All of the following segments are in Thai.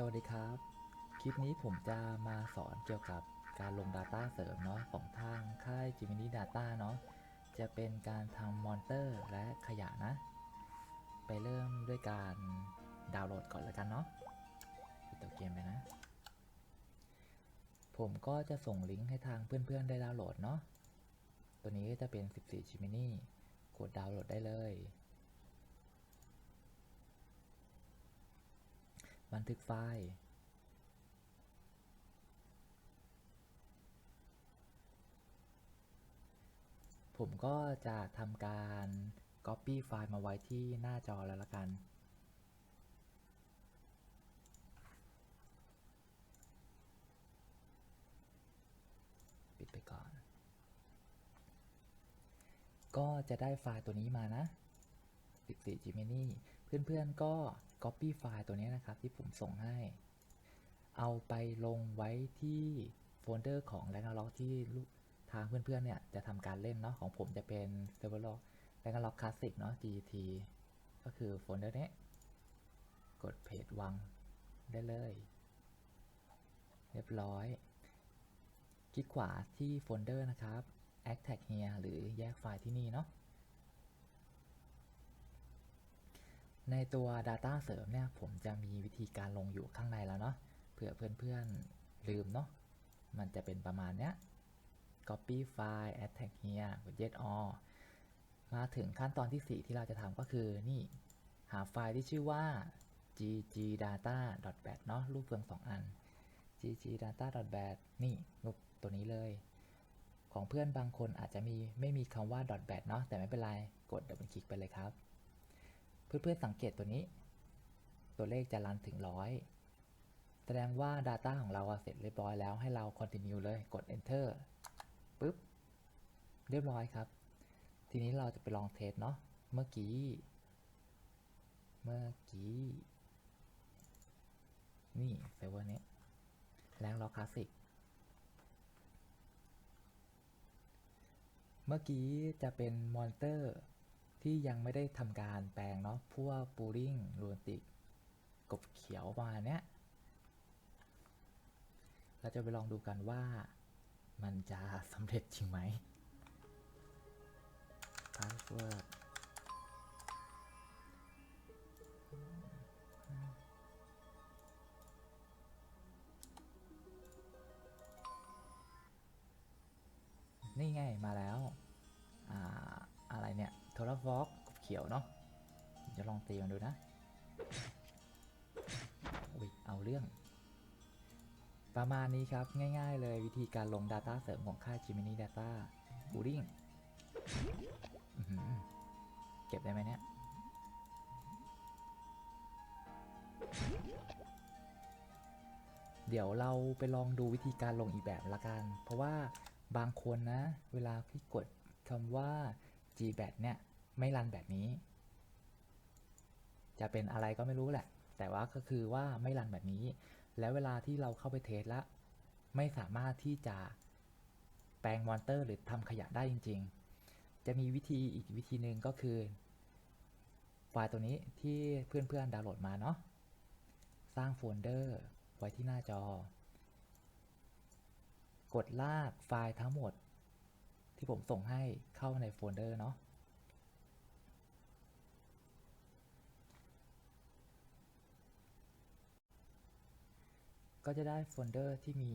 สวัสดีครับ คลิปนี้ผมจะมาสอนเกี่ยวกับการลง Data เสริมเนาะของทางค่าย Gemini Data เนาะจะเป็นการทำมอนเตอร์และขยะนะ ไปเริ่มด้วยการดาวน์โหลดก่อนแล้วกันเนาะปิดตัวเกมไปนะ ผมก็จะส่งลิงก์ให้ทางเพื่อนๆได้ดาวน์โหลดเนาะตัวนี้ก็จะเป็น 14 Gemini กดดาวน์โหลดได้เลย บันทึกไฟล์ ผมก็จะทำการ Copy ไฟล์มาไว้ที่หน้าจอแล้วละกันปิดไปก่อน ก็จะได้ไฟล์ตัวนี้มานะ 14 Gemini เพื่อนๆก็ Copy ไฟล์ตัวนี้นะครับที่ผมส่งให้ เอาไปลงไว้ที่โฟลเดอร์ของ r a g n a r o k ที่ทางเพื่อนๆเนี่ยจะทำการเล่นเนาะของผมจะเป็น Server r a g n a r o k Classic เนาะ GT ก็คือโฟลเดอร์นี้ กดเพจวางได้เลย เรียบร้อย คลิกขวาที่โฟลเดอร์นะครับ Add Tag here หรือแยกไฟล์ที่นี่เนาะ ในตัว Data เสริมเนี่ยผมจะมีวิธีการลงอยู่ข้างในแล้วเนาะเผื่อเพื่อนๆลืมเนาะมันจะเป็นประมาณเนี้ย copy file add tag here กด yes all มาถึงขั้นตอนที่ 4 ที่เราจะทำก็คือนี่หาไฟล์ที่ชื่อว่า ggdata.bat เนาะรูปเฟือง 2 อัน ggdata.bat นี่รูปตัวนี้เลย ของเพื่อนบางคนอาจจะมีไม่มีคำว่า .bat เนาะแต่ไม่เป็นไร กดดับเบิลคลิกไปเลยครับ เพื่อนๆสังเกตตัวนี้ ตัวเลขจะรันถึงร้อยแสดงว่า Data ของเราเสร็จเรียบร้อยแล้วให้เรา continue เลยกด enter ปุ๊บ เรียบร้อยครับ ทีนี้เราจะไปลองเทสเนาะเมื่อกี้ เมื่อกี้ นี่เซิร์ฟเวอร์นี้แรงล็อกคลาสสิกเมื่อกี้จะเป็นมอนเตอร์ ที่ยังไม่ได้ทำการแปลงเนาะพวกปูริงรูนติกกบเขียวมาเนี้ยเราจะไปลองดูกันว่ามันจะสำเร็จจริงไหม password นี่ไงมาแล้ว เนี่ยโทรฟอกเขียวเนาะจะลองตีมันดูนะอุ้ยเอาเรื่อง ประมาณนี้ครับง่ายๆเลยวิธีการลง Data เสริมของค่าย Gemini Data b o o d i n g เก็บได้ไหมเนี่ยเดี๋ยวเราไปลองดูวิธีการลงอีกแบบละกัน เพราะว่าบางคนนะ เวลาที่กดคำว่า gbat เนี่ย ไม่รันแบบนี้ จะเป็นอะไรก็ไม่รู้แหละ แต่ว่าก็คือว่าไม่รันแบบนี้ แล้วเวลาที่เราเข้าไปเทสแล้วไม่สามารถที่จะแปลงมอนเตอร์หรือทำขยะได้จริง ๆ จะมีวิธีอีกวิธีหนึ่งก็คือ ไฟล์ตัวนี้ที่เพื่อนๆดาวน์โหลดมาเนาะสร้างโฟลเดอร์ไว้ที่หน้าจอ กดลากไฟล์ทั้งหมด ที่ผมส่งให้เข้าในโฟลเดอร์เนาะ ก็จะได้โฟลเดอร์ที่มี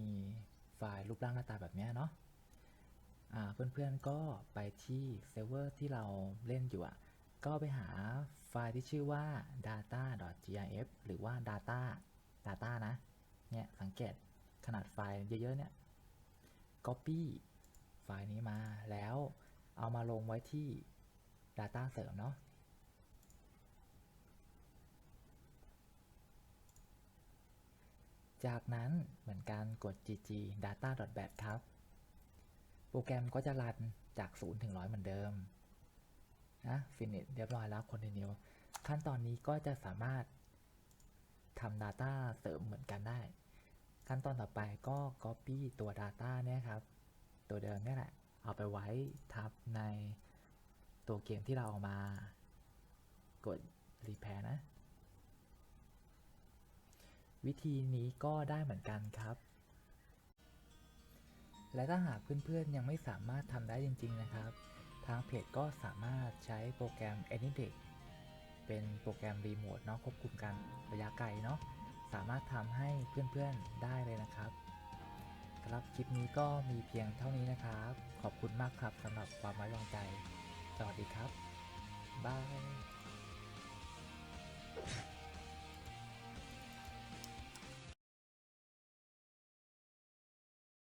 ไฟล์รูปร่างหน้าตาแบบนี้เนาะอ่าเพื่อนๆก็ไปที่เซิร์ฟเวอร์ที่เราเล่นอยู่อะก็ไปหาไฟล์ที่ชื่อว่า data.gif หรือว่า data data นะ เนี่ยสังเกตขนาดไฟล์เยอะๆเนี่ย copy ไฟล์นี้มาแล้วเอามาลงไว้ที่ data เสริมเนาะ จากนั้นเหมือนกันกด gg data.bat ครับ โปรแกรมก็จะรันจาก 0 ถึง 100 เหมือนเดิมนะ finish เรียบร้อยแล้ว continue ขั้นตอนนี้ก็จะสามารถทำ data เสริมเหมือนกันได้ ขั้นตอนต่อไปก็ copy ตัว data เนี่ยครับ ตัวเดิมนี่แหละ เอาไปไว้ทับในตัวเกมที่เราเอามากด repair นะ วิธีนี้ก็ได้เหมือนกันครับ และถ้าหากเพื่อนๆยังไม่สามารถทำได้จริง ๆ นะครับ ทางเพจก็สามารถใช้โปรแกรม AnyDeck เป็นโปรแกรมรีโมทเนาะควบคุมการระยะไกลเนาะสามารถทำให้เพื่อนๆได้เลยนะครับสำหรับคลิปนี้ก็มีเพียงเท่านี้นะครับ ขอบคุณมากครับสำหรับความไว้วางใจ สวัสดีครับบาย